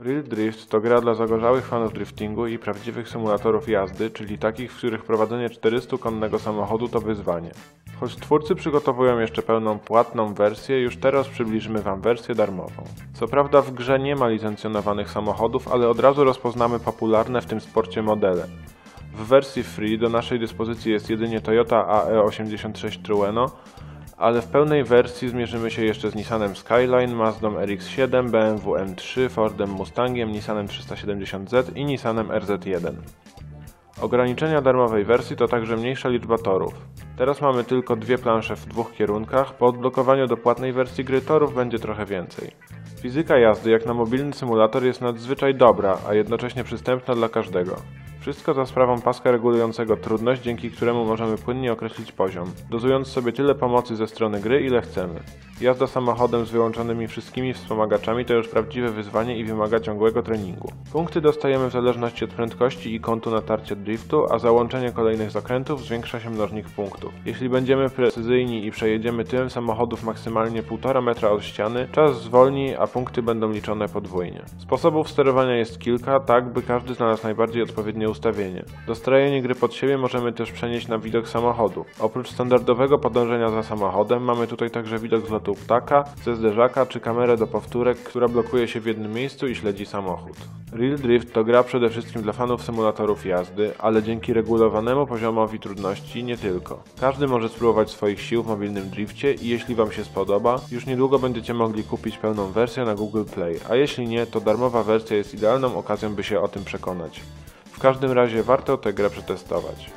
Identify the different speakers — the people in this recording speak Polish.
Speaker 1: Real Drift to gra dla zagorzałych fanów driftingu i prawdziwych symulatorów jazdy, czyli takich, w których prowadzenie 400-konnego samochodu to wyzwanie. Choć twórcy przygotowują jeszcze pełną płatną wersję, już teraz przybliżymy Wam wersję darmową. Co prawda w grze nie ma licencjonowanych samochodów, ale od razu rozpoznamy popularne w tym sporcie modele. W wersji free do naszej dyspozycji jest jedynie Toyota AE86 Trueno, ale w pełnej wersji zmierzymy się jeszcze z Nissanem Skyline, Mazdą RX-7, BMW M3, Fordem Mustangiem, Nissanem 370Z i Nissanem RZ1. Ograniczenia darmowej wersji to także mniejsza liczba torów. Teraz mamy tylko dwie plansze w dwóch kierunkach, po odblokowaniu do płatnej wersji gry torów będzie trochę więcej. Fizyka jazdy jak na mobilny symulator jest nadzwyczaj dobra, a jednocześnie przystępna dla każdego. Wszystko za sprawą paska regulującego trudność, dzięki któremu możemy płynnie określić poziom, dozując sobie tyle pomocy ze strony gry, ile chcemy. Jazda samochodem z wyłączonymi wszystkimi wspomagaczami to już prawdziwe wyzwanie i wymaga ciągłego treningu. Punkty dostajemy w zależności od prędkości i kątu natarcia driftu, a za łączenie kolejnych zakrętów zwiększa się mnożnik punktów. Jeśli będziemy precyzyjni i przejedziemy tyłem samochodów maksymalnie 1,5 metra od ściany, czas zwolni, a punkty będą liczone podwójnie. Sposobów sterowania jest kilka, tak by każdy znalazł najbardziej odpowiednie ustawienie. Dostrojenie gry pod siebie możemy też przenieść na widok samochodu. Oprócz standardowego podążenia za samochodem, mamy tutaj także widok z lotu ptaka, ze zderzaka czy kamerę do powtórek, która blokuje się w jednym miejscu i śledzi samochód. Real Drift to gra przede wszystkim dla fanów symulatorów jazdy, ale dzięki regulowanemu poziomowi trudności nie tylko. Każdy może spróbować swoich sił w mobilnym drifcie i jeśli Wam się spodoba, już niedługo będziecie mogli kupić pełną wersję na Google Play, a jeśli nie, to darmowa wersja jest idealną okazją, by się o tym przekonać. W każdym razie warto tę grę przetestować.